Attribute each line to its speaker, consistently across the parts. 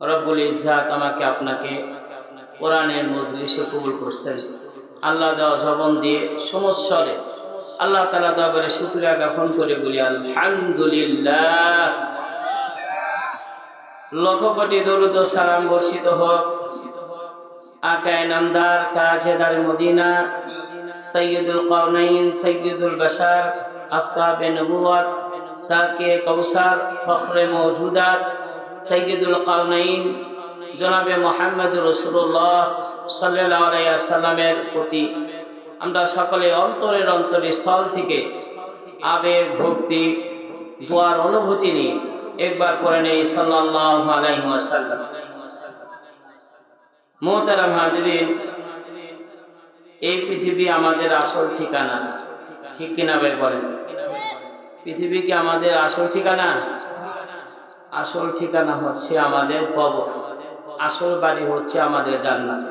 Speaker 1: রব্বুল ইজাত আমাকে আপনাকে কোরআনের মজলিসে কবুল করছেন। আল্লাহ দেওয়া জবন দিয়ে সমস্যরে আল্লাহ তালা দরবারে শুক্রিয়া জ্ঞাপন করে বলি, আলহামদুলিল্লাহ। লক্ষ কোটি দরুদ সালাম বর্ষিত হোক। আকায় নামদার, কাজেদার মদিনা সৈয়দুল কওনাইন সৈয়দুল বাশার, আফতাবে নবুয়াত সাকে কৌসার ফখরে মৌজুদাত সৈয়দুল কওনাইন জনাবে মোহাম্মদ রসুল্লাহ সাল্লাহ প্রতি। আমরা সকলে অন্তরের অন্তরের স্থল থেকে আবেগ, ভক্তি, দোয়ার অনুভূতি নিয়ে একবার করে নেই সাল্লাহ এই পৃথিবী আমাদের আসল ঠিকানা। ঠিক কিনা ভাই বলেন? পৃথিবী কি আমাদের আসল ঠিকানা? আসল ঠিকানা হচ্ছে আমাদের কবর। আসল বাড়ি হচ্ছে আমাদের জান্নাত।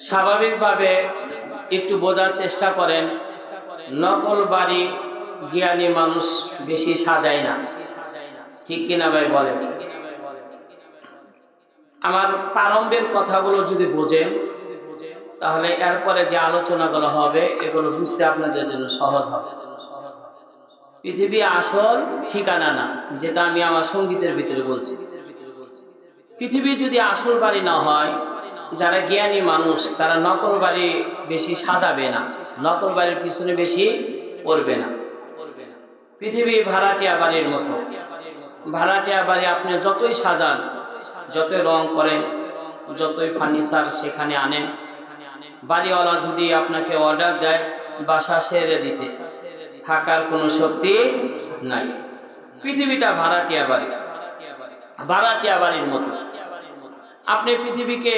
Speaker 1: স্বাভাবিকভাবে একটু বোঝার চেষ্টা করেন, নকল বাড়ি জ্ঞানী মানুষ বেশি সাজায় না। ঠিক কিনা ভাই বলেন? আমার প্রারম্ভের কথাগুলো যদি বোঝেন, তাহলে এরপরে যে আলোচনাগুলো হবে, এগুলো বুঝতে আপনাদের জন্য সহজ হবে। পৃথিবী আসল ঠিকানা না, যেটা আমি আমার সঙ্গীতের ভিতরে বলছি। পৃথিবী যদি আসল বাড়ি না হয়, যারা জ্ঞানী মানুষ, তারা নকল বাড়ি বেশি সাজাবে না, নকল বাড়ির পিছনে বেশি পড়বে না। পৃথিবী ভাড়াটিয়া বাড়ির মতো। ভাড়াটিয়া বাড়ি আপনি যতই সাজান, যতই রং করেন, যতই ফার্নিচার সেখানে আনেন, বাড়িওয়ালা যদি আপনাকে অর্ডার দেয়, বাসা সেরে দিতে। থাকার কোনো শক্তি নাই। পৃথিবীটা ভাড়াটিয়া বাড়ি। ভাড়াটিয়া বাড়ির মতো। আপনি পৃথিবীকে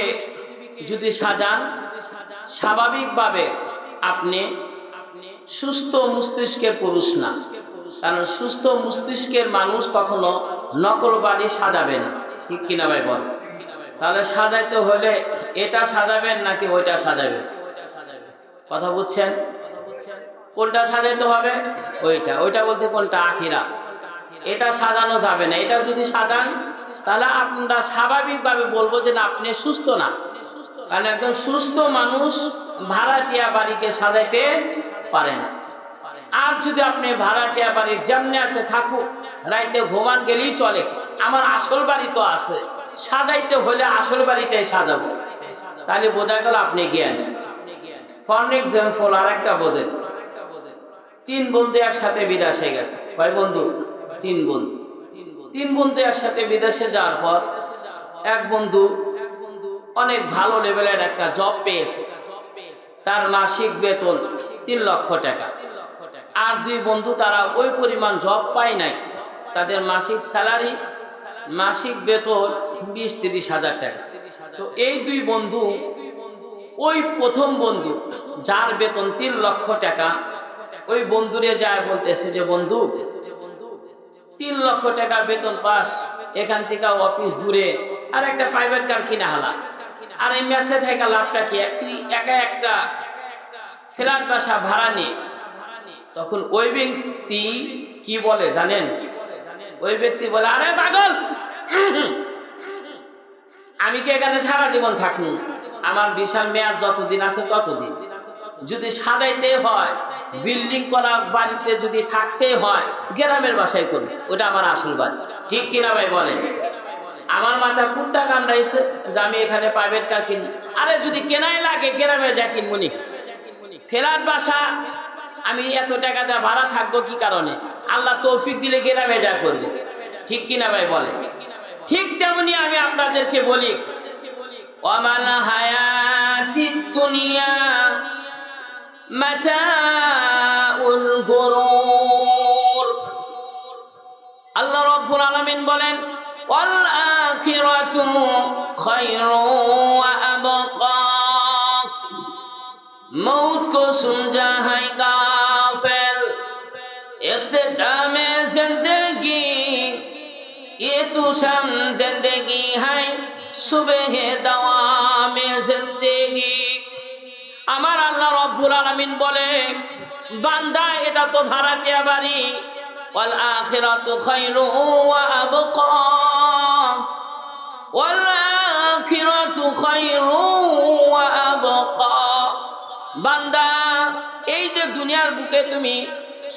Speaker 1: যদি সাজান, স্বাভাবিকভাবে আপনি সুস্থ মস্তিষ্কের পুরুষ না। কারণ সুস্থ মস্তিষ্কের মানুষ কখনো নকল বাড়ি সাজাবে না। ঠিক কিনা ভাই বল? তাহলে সাজাইতে হলে এটা সাজাবেন নাকি ওইটা সাজাবেন? কথা বুঝছেন? কোনটা সাজাইতে হবে? ওইটা। ওইটা বলতে কোনটা? আখিরা। এটা সাজানো যাবে না। এটা যদি সাজান, তাহলে আমরা স্বাভাবিকভাবে বলব যে না, আপনি সুস্থ না। কারণ একজন সুস্থ মানুষ ভাড়াটিয়া বাড়িকে সাজাইতে পারে না। আর যদি আপনি ভাড়াটিয়া বাড়ির যেমনি আছে থাকুক, রাইতে ঘুমান গেলেই চলে। আমার আসল বাড়ি তো আছে। সাজাইতে হলে আসল বাড়িটাই সাজাবো। তাহলে বোঝা গেল আপনি জ্ঞান। ফর এক্সাম্পল আর একটা বোঝেন। তিন বন্ধু একসাথে বিদেশে গেছে। কয় বন্ধু? তিন বন্ধু। তিন বন্ধু একসাথে বিদেশে যাওয়ার পর এক বন্ধু অনেক ভালো লেভেলের একটা জব পেয়েছে। তার মাসিক বেতন তিন লক্ষ টাকা। আর দুই বন্ধু তারা ওই পরিমাণ জব পায় নাই। তাদের মাসিক স্যালারি মাসিক বেতন বিশ তিরিশ হাজার টাকা। তো এই দুই বন্ধু, ওই প্রথম বন্ধু, যার বেতন তিন লক্ষ টাকা ওই বন্ধুরে যায় বলতেছে যে, বন্ধু, তিন লক্ষ টাকা বেতন পাস, এখান থেকে অফিস দূরে, আর একটা প্রাইভেট কার কিনা হালা। আর এই মেসে থেকে লাভটা কি? তুই একা একটা ফেরার বাসা ভাড়া নিয়ে তখন ওই ব্যক্তি কি বলে জানেন? ওই ব্যক্তি বলে, আরে পাগল! আমি কি এখানে সারা জীবন থাকি আমার বিশাল মেয়াদ যতদিন আছে ততদিন। যদি সাজাইতে হয়, বিল্ডিং করা বাড়িতে যদি থাকতে হয়, গ্রামের বাসায় করবে। ওটা আমার আসল বাড়ি। ঠিক কিনা ভাই বলেন? আমার মাথা কুত্তা কামড়াইছে যে আমি এখানে প্রাইভেট কার কিনি। আরে যদি কেনাই লাগে গ্রামে যা কিনবনি ফেরার বাসা, আমি এত টাকা দেওয়া ভাড়া থাকব কি কারণে? আল্লাহ তৌফিক দিলে গ্রামে যা করবে। ঠিক কিনা ভাই বলে ঠিক তেমনি আমি আপনাদেরকে বলি ওয়ামাল হায়াতি দুনিয়া মাতাউল গুরুর আল্লাহ রাব্বুল আলামিন বলেন ওয়াল আখিরাতু খায়রু ওয়া আবকা मौत को सुलझा है गाफिल इख्तिताम जिंदगी ये तो शम जिंदगी है सुबह दवाम जिंदगी আমার আল্লাহ রব্বুল আলামিন বলে, বান্দা, এটা তো ভাড়াটিয়া বাড়ি। ওয়াল আখিরাতু খায়রুন ওয়া আবকা। ওয়াল আখিরাতু খায়রুন ওয়া আবকা। বান্দা, এই যে দুনিয়ার বুকে তুমি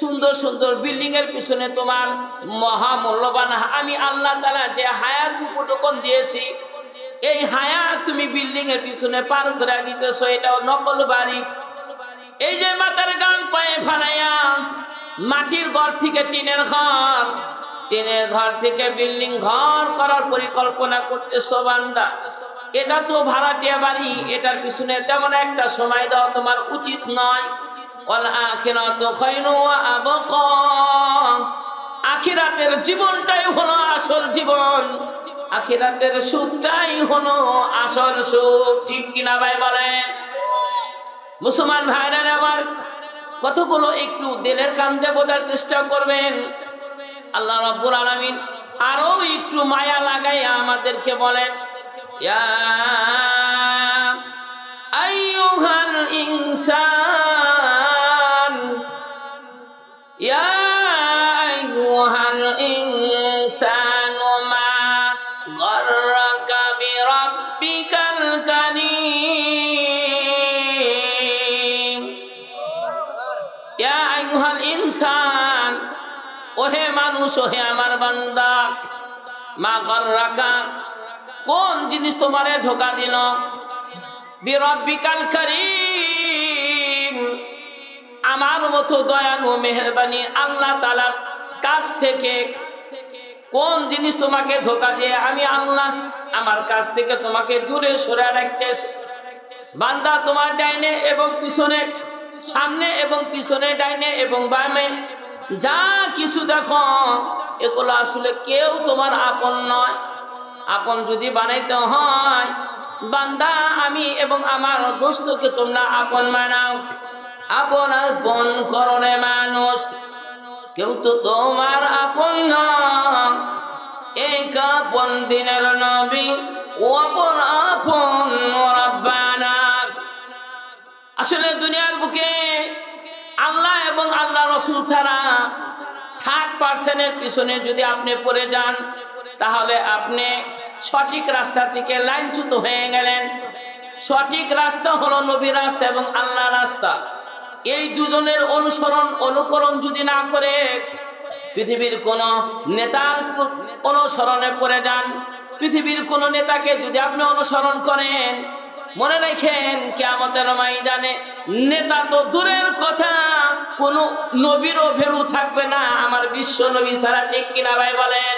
Speaker 1: সুন্দর সুন্দর বিল্ডিং এর পিছনে তোমার মহা মূল্যবান আমি আল্লাহ তালা যে হায়াত উপটকন দিয়েছি, এই হায়াত তুমি বিল্ডিং এর পিছনে পার করে দিতেছ, এটাও নকল বাড়ি। এই যে মাথার গান পায়ে ফালাইয়া মাটির ঘর থেকে টিনের ঘর টিনের ঘর থেকে বিল্ডিং ঘর করার পরিকল্পনা করতে বান্দা। এটা তো ভাড়াটিয়া বাড়ি, এটার পিছনে তেমন একটা সময় দেওয়া তোমার উচিত নয়। আখিরাতের জীবনটাই হলো আসল জীবন। আখিরাতের সুখটাই হলো আসল সুখ। ঠিক কিনা ভাই বলেন? মুসলমান ভাইরা আমার, কতগুলো একটু দিলের কান্দে বোঝার চেষ্টা করবেন? আল্লাহ রাব্বুল আলামিন আরও একটু মায়া লাগাই আমাদেরকে বলেন, ইয়া আইয়ুহাল ইনসান ওহে আমার বান্দা। মা গররাকা, কোন জিনিস তোমারে ধোকা দিল? বিরব্বিকাল করিম। আমার মতো দয়ালু, মেহরবানি আল্লাহ তালার কাছ থেকে কোন জিনিস তোমাকে ধোকা দিয়ে আমি আল্লাহ আমার কাছ থেকে তোমাকে দূরে সরে রাখতেছি। বান্দা তোমার ডাইনে এবং পিছনে, সামনে এবং পিছনে, ডাইনে এবং বামে যা কিছু দেখো, এগুলো আসলে কেউ তোমার আপন নয়। আপন যদি বানাইতে হয়, বান্দা, আমি এবং আমার দোস্তকে তোমরা আপন মানাও আপন আপন করণে মানুষ, কেউ তো তোমার আপন নয়। দিনের নবী, ও আপন আপন আসলে দুনিয়ার বুকে এবং আল্লাহ রসুল ছাড়া থার্ড পার্সনের পিছনে যদি আপনি পড়ে যান, তাহলে আপনি সঠিক রাস্তা থেকে লাইনচ্যুত হয়ে গেলেন। সঠিক রাস্তা হলো নবী রাস্তা এবং আল্লাহ রাস্তা। এই দুজনের অনুসরণ, অনুকরণ যদি না করে পৃথিবীর কোন নেতার অনুসরণে পড়ে যান, পৃথিবীর কোন নেতাকে যদি আপনি অনুসরণ করেন মনে রাখেন কেমতের ময়দানে নেতা তো দূরের কথা, কোন নবীরও ভেলু থাকবে না, আমার বিশ্ব নবী ছাড়া ঠিক কিনা ভাই বলেন?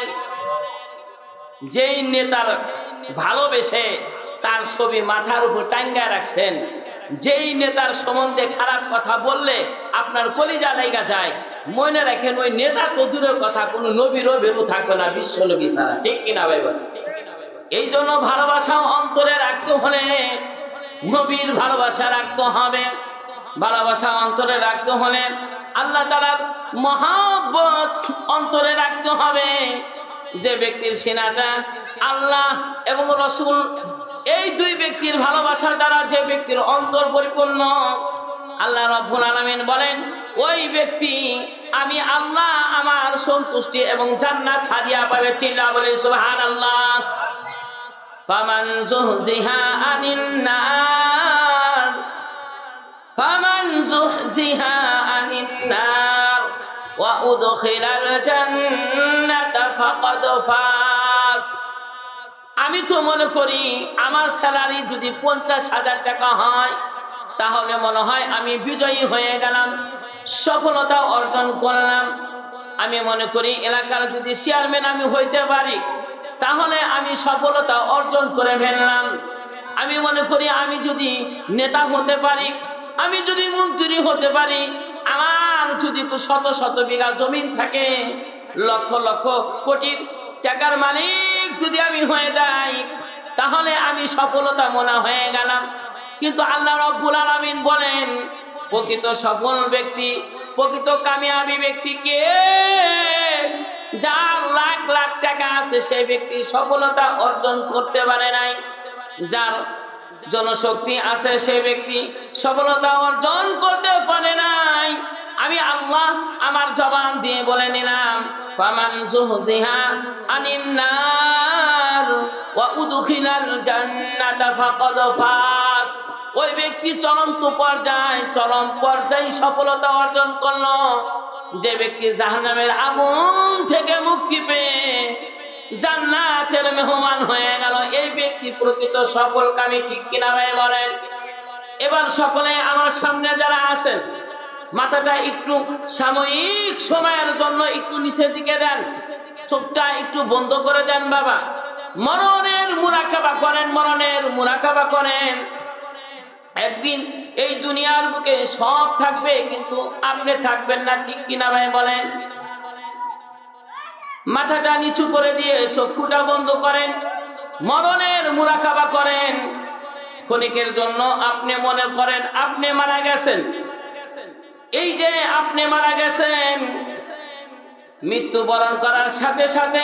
Speaker 1: যেই নেতার ভালোবেসে তার ছবি মাথার উপর টাঙ্গায় রাখছেন, যেই নেতার সম্বন্ধে খারাপ কথা বললে আপনার কলিজা লাইগা যায়, মনে রাখেন ওই নেতা তো দূরের কথা, কোনো নবীরও ভেলু থাকবে না, বিশ্ব নবী ছাড়া, ঠিক কিনা ভাই বলেন? এই জন্য ভালোবাসা অন্তরে রাখতে হলে নবীর ভালোবাসা রাখতে হবে। ভালোবাসা অন্তরে রাখতে হলে আল্লাহ তালার মহাব্বত অন্তরে রাখতে হবে। যে ব্যক্তির সেনাটা আল্লাহ এবং রসুল এই দুই ব্যক্তির ভালোবাসার দ্বারা যে ব্যক্তির অন্তর পরিপূর্ণ, আল্লাহ রব্বুল আলামিন বলেন, ওই ব্যক্তি আমি আল্লাহ আমার সন্তুষ্টি এবং জান্নাত হাদিয়া পাবে চিল্লা বলে সুবহানাল্লাহ। ফামান জুহজিহা আনিন নার। ফামান জুহজিহা আনিন নার। ওয়া উদখিলাল জান্নাতা ফাকাদ ফাত আমি তো মনে করি, আমার স্যালারি যদি পঞ্চাশ হাজার টাকা হয়, তাহলে মনে হয় আমি বিজয়ী হয়ে গেলাম, সফলতা অর্জন করলাম। আমি মনে করি, এলাকার যদি চেয়ারম্যান আমি হইতে পারি তাহলে আমি সফলতা অর্জন করে ফেললাম। আমি মনে করি আমি যদি নেতা হতে পারি, আমি যদি মন্ত্রী হতে পারি, আমার যদি শত শত বিঘা জমিন থাকে, লক্ষ লক্ষ কোটি টাকার মালিক যদি আমি হয়ে যাই, তাহলে আমি সফলতা মনে হয়ে গেলাম। কিন্তু আল্লাহ রব্বুল আলামিন বলেন, প্রকৃত সফল ব্যক্তি, প্রকৃত কামিয়াবি ব্যক্তি কে? যার লাখ লাখ টাকা আছে সেই ব্যক্তি সফলতা অর্জন করতে পারে নাই। যার জনশক্তি আছে সেই ব্যক্তি সফলতা অর্জন করতে পারে নাই। আমি আল্লাহ আমার জবান দিয়ে বলে নিলাম, ফামান জুহজিহা আনিন নার ওয়া উদখিলাল জান্নাতা ফাকাদ ফাত। ওই ব্যক্তি চলন্ত পর্যায়, চরম পর্যায়ে সফলতা অর্জন করল। যে ব্যক্তি জাহান্নামের আগুন থেকে মুক্তি পেয়ে জান্নাতের মেহমান হয়ে গেল, এই ব্যক্তি প্রকৃত সকল কামি ঠিক কিনা ভাই বলেন? এবার সকলে আমার সামনে যারা আছেন, মাথাটা একটু সাময়িক সময়ের জন্য একটু নিচের দিকে দেন, চোখটা একটু বন্ধ করে দেন বাবা। মরণের মুরাকাবা করেন, মরণের মুরাকাবা করেন। একদিন এই দুনিয়ার বুকে সব থাকবে, কিন্তু আপনি থাকবেন না, ঠিক কিনা ভাই বলেন? মাথাটা নিচু করে দিয়ে চক্ষুটা বন্ধ করেন, মরণের মুরাকাবা করেন। ক্ষণিকের জন্য আপনি মনে করেন, আপনি মারা গেছেন। এই যে আপনি মারা গেছেন, মৃত্যুবরণ করার সাথে সাথে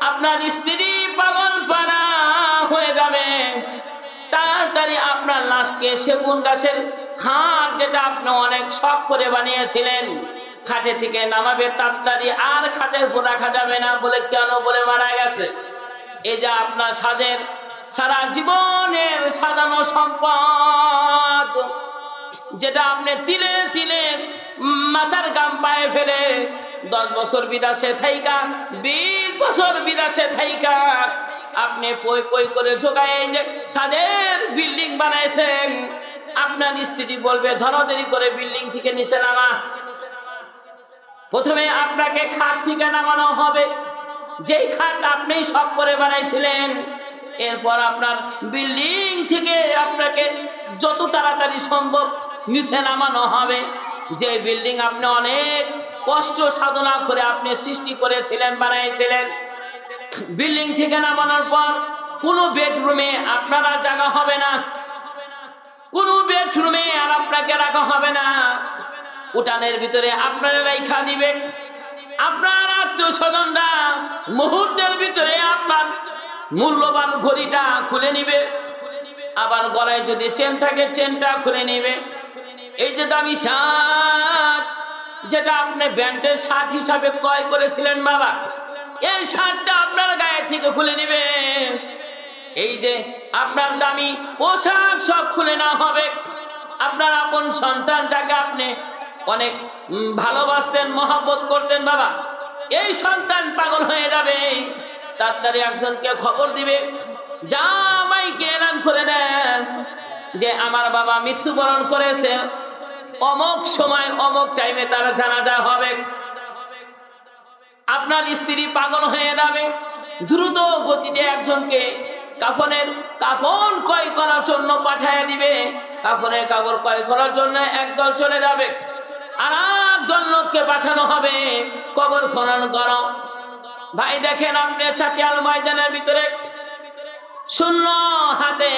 Speaker 1: আপনার স্ত্রী পাগল পানা হয়ে যাবে। তাড়াতাড়ি আপনার লাশকে সেগুন গাছের খাট যেটা আপনি অনেক শখ করে বানিয়েছিলেন, খাটে থেকে নামাবে তাড়াতাড়ি, আর খাটের উপর রাখা যাবে না বলে কেন বলে মারা গেছে? এই যে আপনার সাজের সারা জীবনের সাজানো সম্পদ, যেটা আপনি তিলে তিলে মাথার গাম পায়ে ফেলে দশ বছর বিদাসে থাইকা, বিশ বছর বিদাসে থাইকা আপনি পই পই করে ঝোকায় যে সাদের বিল্ডিং বানাইছেন। আপনার স্ত্রী বলবে ধরাধরি করে বিল্ডিং থেকে নিচে নামা। প্রথমে আপনাকে খাট থেকে নামানো হবে। যেই খাট আপনি সব করে বানাইছিলেন, এরপর আপনার বিল্ডিং থেকে আপনাকে যত তাড়াতাড়ি সম্ভব নিচে নামানো হবে। যে বিল্ডিং আপনি অনেক কষ্ট সাধনা করে আপনি সৃষ্টি করেছিলেন, বানাইছিলেন বিল্ডিং থেকে নামানোর পর কোনো বেডরুমে আপনারা জায়গা হবে না। কোনো বেডরুমে আর আপনাকে রাখা হবে না। উঠানের ভিতরে আপনারা রাইখা দিবে আপনার আত্মীয় স্বজনরা মুহূর্তের ভিতরে আপনার মূল্যবান ঘড়িটা খুলে নিবে। আবার গলায় যদি চেন থাকে, চেনটা খুলে নিবে। এই যে দামি শার্ট, যেটা আপনি ব্যান্ডের শার্ট হিসাবে ক্রয় করেছিলেন বাবা এই শার্টটা আপনার গায়ে থেকে খুলে নেবে। এই যে আপনার দামি পোশাক সব খুলে না হবে। আপনার আপন সন্তানটাকে আপনি অনেক ভালোবাসতেন, মহাব্বত করতেন, বাবা। এই সন্তান পাগল হয়ে যাবে। তাড়াতাড়ি একজনকে খবর দিবে। জামাইকে এলান করে দেন যে আমার বাবা মৃত্যুবরণ করেছে। অমক সময় অমক টাইমে তার জানাজা হবে। আপনার স্ত্রী পাগল হয়ে যাবে। দ্রুত গতিতে একজনকে কাফনের কাফন ক্রয় করার জন্য পাঠায় দিবে। কাফনের কাপড় ক্রয় করার জন্য একদল চলে যাবে। আর একদল লোককে পাঠানো হবে। কবর খনন করো। ভাই, দেখেন আপনি চাটিয়াল ময়দানের ভিতরে শূন্য হাতে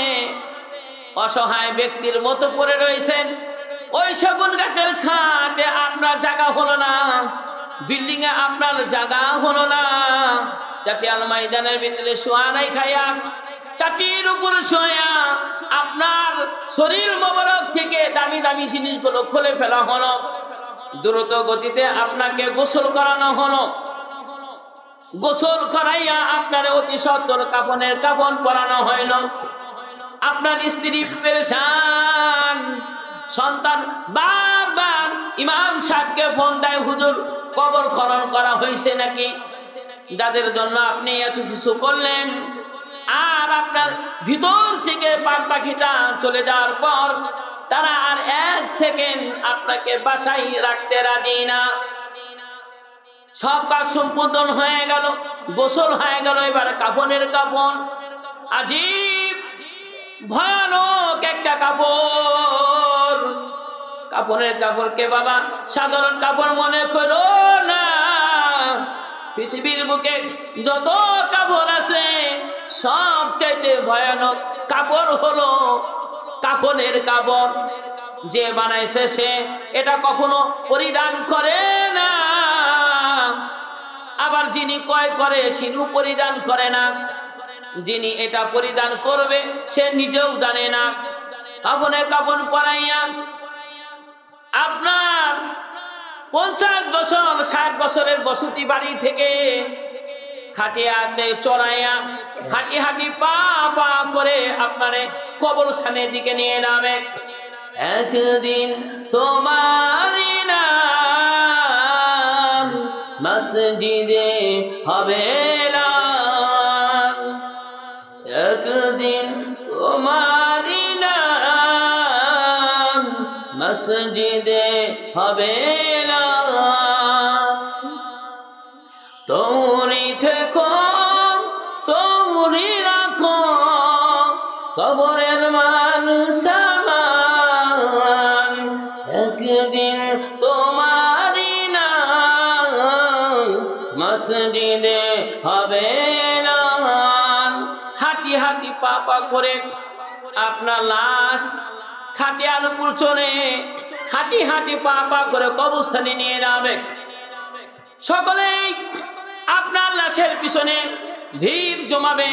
Speaker 1: অসহায় ব্যক্তির মতো পড়ে রয়েছেন। ওই সেগুন গাছের খাটে আপনার জায়গা হলো না। বিল্ডিং এ আপনার জায়গা হলো না। চাটিয়াল ময়দানের ভিতরে শোয়া নাই খাইয়া চাটির উপর শোয়া। আপনার শরীর মোবারক থেকে দামি দামি জিনিসগুলো খুলে ফেলা হলো। দ্রুত গতিতে আপনাকে গোসল করানো হলো। গোসল করাইয়া আপনার অতি সত্তর কাপনের কাপন পরানো হইল। আপনার স্ত্রী পেরেশান। সন্তান বারবার ইমাম সাহেবকে ফোন দেয়, হুজুর, কবর খনন করা হয়েছে নাকি? যাদের জন্য আপনি এত কিছু করলেন। আর আপনার ভিতর থেকে পাক পাখিটা চলে যাওয়ার পর তারা আর এক সেকেন্ড আপনাকে বাসায় রাখতে রাজি না। সব কাজ সম্পূর্ণ হয়ে গেল, গোসল হয়ে গেল, এবার কাপনের কাপন আজীব ভয়ানক একটা কাপড় কাপড়ের কাপড়কে বাবা? সাধারণ কাপড় মনে করো না। পৃথিবীর বুকে যত কাপড় আছে, সব চাইতে ভয়ানক কাপড় হলো কাপড়ের কাপড়। যে বানাইছে সে এটা কখনো পরিধান করে না। আবার যিনি ক্রয় করে সিনু পরিধান করে না। যিনি এটা পরিধান করবে, সে নিজেও জানে না। কাপনে কাপড় পরাইয়া আপনার পঞ্চাশ বছর, ষাট বছরের বসতি বাড়ি থেকে চড়াইয়া হাঁটি হাঁটি পা করে আপনারে দিকে নিয়ে একদিন তোমার মসজিদে হবে মসজিদে হবে। তৌরি থেকো, তৌরি রাখো, কবরের মানুষ। একদিন তোমারি নাম মসজিদে হবে এলান। হাঁটি হাঁটি পা পা করে আপনার লাশ খাটি আলুপুর চলে হাঁটি হাঁটি পা পা করে কবরস্থানে নিয়ে যাবে। সকলেই আপনার লাশের পিছনে ভিড় জমাবে।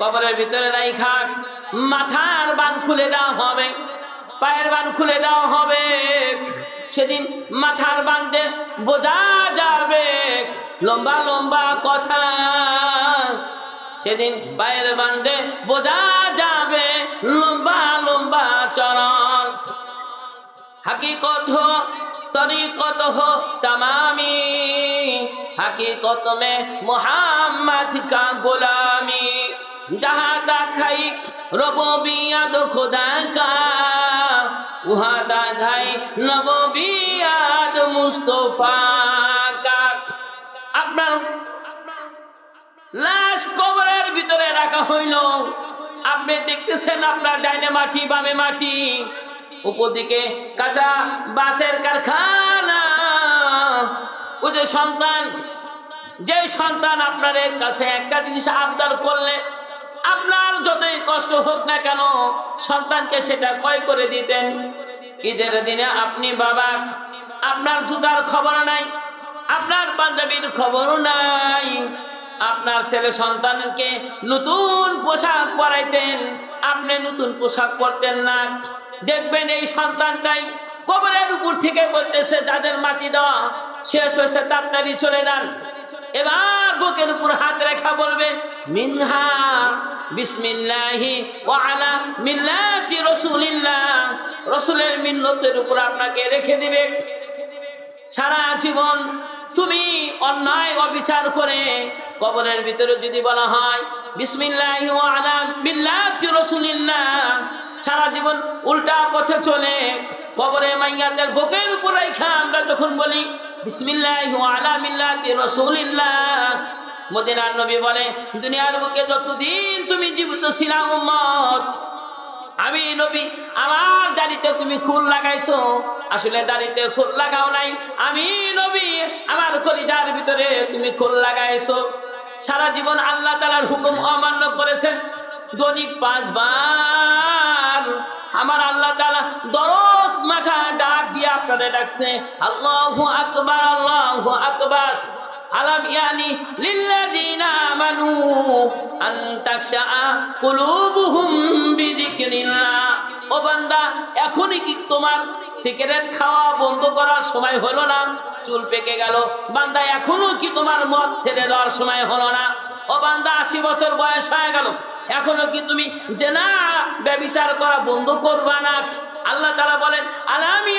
Speaker 1: কবরের ভিতরে রাইখা মাথার বান খুলে দেওয়া হবে, পায়ের বান খুলে দেওয়া হবে। সেদিন মাথার বান্ধে বোঝা যাবে লম্বা লম্বা কথা। সেদিন পায়ের বান্ধে বোঝা যাবে লম্বা हकीकत हो तरीकत हो तमामी हकीकत में मोहम्मद का गुलामी जहाँ दाखाई रबोबियत खुदा का वहाँ दाखाई नबोबियत मुस्तफा का আপনার লাশ কবরের ভিতরে রাখা হইল আপনি দেখতেছেন আপনার ডাইনে মাটি বামে মাটি উপর দিকে কাঁচা বাসের কারখানা। ও যে সন্তান যে সন্তান আপনার কাছে একটা জিনিস আবদার করলে, আপনার যতই কষ্ট হোক না কেন, সন্তানকে সেটা ক্রয় করে দিতেন। ঈদের দিনে আপনি বাবা, আপনার জুতার খবর নাই, আপনার পাঞ্জাবির খবর নাই। আপনার ছেলে সন্তানকে নতুন পোশাক পরাইতেন, আপনি নতুন পোশাক পরতেন না। দেখবেন এই সন্তানটাই কবরের উপর থেকে বলতেছে, যাদের মাটি দেওয়া শেষ হয়েছে, তাড়াতাড়ি চলে যান। এবার বুকের উপর হাত রেখা বলবে, মিনহা বিসমিল্লাহি ওয়া আলা মিল্লাতি রাসূলিল্লাহ। রাসূলের মিন্নতের উপর আপনাকে রেখে দিবে। সারা জীবন তুমি অন্যায়, অবিচার করে কবরের ভিতরে যদি বলা হয়, বিসমিল্লাহ আলা মিল্লাতি রাসূলিল্লাহ সারা জীবন উল্টা পথে চলে। কবরে মাইয়াদের বুকের উপর রাইখা আমরা যখন বলি, বিসমিল্লাহ আলা মিল্লাতি রাসূলিল্লাহ। মদিনার নবী বলে, দুনিয়ার বুকে যতদিন তুমি জীবিত ছিলা, উম্মত, আমি নবী, আমার দাড়িতে তুমি খুল লাগাইছো। আসলে দাড়িতে খুল লাগাও নাই, আমি নবী, আমার কলিজার ভিতরে তুমি খুল লাগাইছো। সারা জীবন আল্লাহ তালার হুকুম অমান্য করেছেন। দৈনিক পাঁচবার আমার আল্লাহ তালা দরদ মাখা ডাক দিয়ে আপনারা ডাকছে, আল্লাহ আকবার আল্লাহ আকবার। আলাম ইয়ানি আমানু আন কুলুবুহুম বিযিকরিল্লাহ। ও বান্দা, এখনই কি তোমার সিগারেট খাওয়া বন্ধ করার সময় হলো না? চুল পেকে গেল। বান্দা এখনও কি তোমার মদ ছেড়ে দেওয়ার সময় হলো না? ও বান্দা, আশি বছর বয়স হয়ে গেল। এখনও কি তুমি যে না ব্যবিচার করা বন্ধ করবা না? আল্লাহ তারা বলেন, আলামি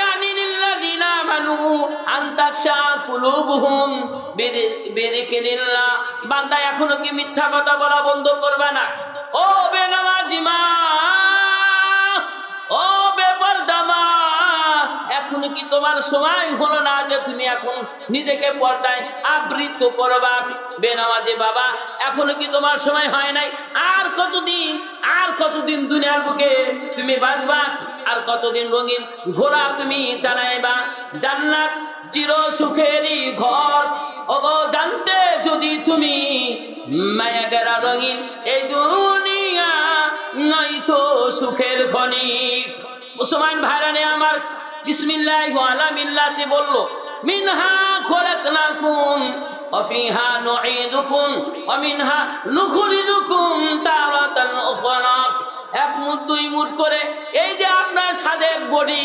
Speaker 1: বান্দা এখনও কি মিথ্যা কথা বলা বন্ধ করবে না? ও বেনামাজিমা ও বেপরদা মা এখন কি তোমার সময় হলো না যে তুমি এখন নিজেকে পর্দায় আবৃত করবা? বেনামাজি বাবা, এখনও কি তোমার সময় হয় নাই? আর কতদিন আর কতদিন দুনিয়ার বুকে তুমি বাঁচবা? আর কতদিন রঙিন ঘোড়া তুমি চালাইবা? জান্নাত চির সুখেরই ঘর। ওগো, জানতে যদি তুমি মায়া গেরা রঙিন, এই দুনিয়া নয়তো সুখের খনিক মুসলমান ভাইরানে আমার বিসমিল্লাহ ওয়ালা মিল্লাতে বললো মিনহা খলাকনাকুম وفيها نعيدكم ومنها نخرجكم تارة أخرى এক মুঠ দুই মুঠ করে এই যে আপনার সাদের বডি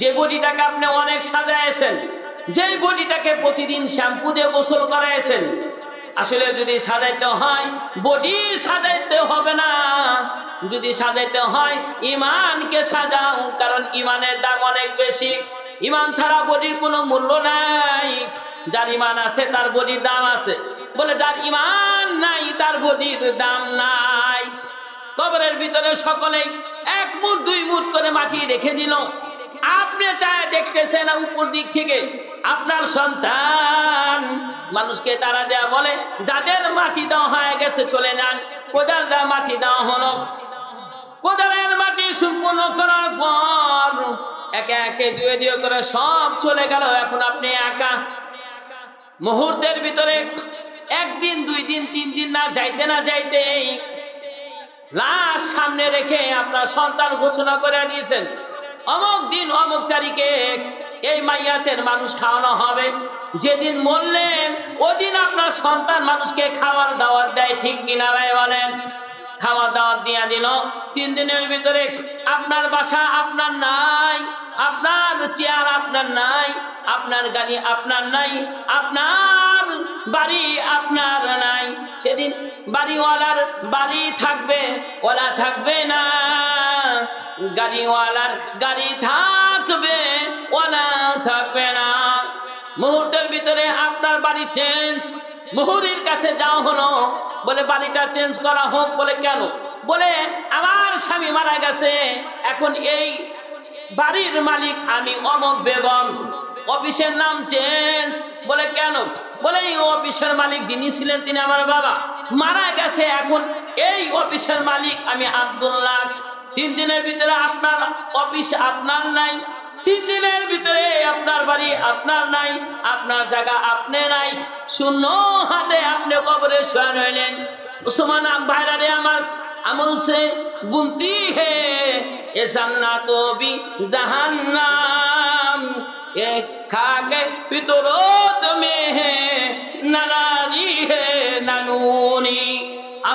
Speaker 1: যে বডিটাকে আপনি অনেক সাজাইছেন যে বডিটাকে প্রতিদিন শ্যাম্পু দিয়ে গোসল করাইছেন আসলে যদি সাজাইতে হয় বডি সাজাইতে হবে না যদি সাজাইতে হয় ইমানকে সাজাও, কারণ ইমানের দাম অনেক বেশি। ইমান ছাড়া বডির কোনো মূল্য নাই। যার ইমান আছে, তার বডির দাম আছে। বলে, যার ইমান নাই, তার বডির দাম নাই। কবরের ভিতরে সকলেই এক মুঠ, দুই মুঠ করে মাটি রেখে দিল। আপনি চায় দেখতেছেন উপর দিক থেকে। আপনার সন্তান। মানুষকে তারা দেয়া বলে, যাদের মাটি দেওয়া হয়ে গেছে, চলে যান। কোদাল দেওয়া মাটি দেওয়া হলো। কোদালের মাটি সম্পূর্ণ করার পর একে একে দুয়ে দুয়ে করে সব চলে গেল। এখন আপনি একা। মুহূর্তের ভিতরে একদিন, দুই দিন, তিন দিন না, যাইতে না যাইতে লাশ সামনে রেখে আপনার সন্তান ঘোষণা করে দিয়েছেন। অমুক দিন, অমুক তারিখে এই মাইয়াতের মানুষ খাওয়ানো হবে। যেদিন মরলেন, ওদিন আপনার সন্তান মানুষকে খাওয়ার দাওয়ার দেয়, ঠিক কিনা ভাই বলেন? খাওয়া দাওয়া দিয়া দিল। তিন দিনের ভিতরে আপনার বাসা আপনার নাই, আপনার চেয়ার আপনার নাই, আপনার গাড়ি আপনার নাই, আপনার বাড়ি আপনার নাই। সেদিন বাড়িওয়ালার বাড়ি থাকবে, ওলা থাকবে না। গাড়িওয়ালার গাড়ি থাকবে, ওলা থাকবে না। মুহূর্তের ভিতরে আপনার বাড়ি চেঞ্জ মুহুরির কাছে যাওয়া হলো, বলে বাড়িটা চেঞ্জ করা হোক, বলে কেন? বলে, আমার স্বামী মারা গেছে, এখন এই বাড়ির মালিক আমি অমক বেগম। অফিসের নাম চেঞ্জ বলে কেন? বলে, এই অফিসের মালিক যিনি ছিলেন তিনি আমার বাবা। মারা গেছে, এখন এই অফিসের মালিক আমি আব্দুল্লাহ তিন দিনের ভিতরে আপনার অফিস আপনার নাই তিন দিনের ভিতরে আপনার বাড়ি আপনার নাই, আপনার জায়গা আপনি নাই। শূন্য হাতে আপনি কবরে শোয়ান হইলেন মুসলমান ভাইরা রে আমার, আমল সে গুনতি হে। এ জান্নাত বি জাহান্নাম। এ খাকে পিতরত তুমি হে নানারি হে, নানুনি।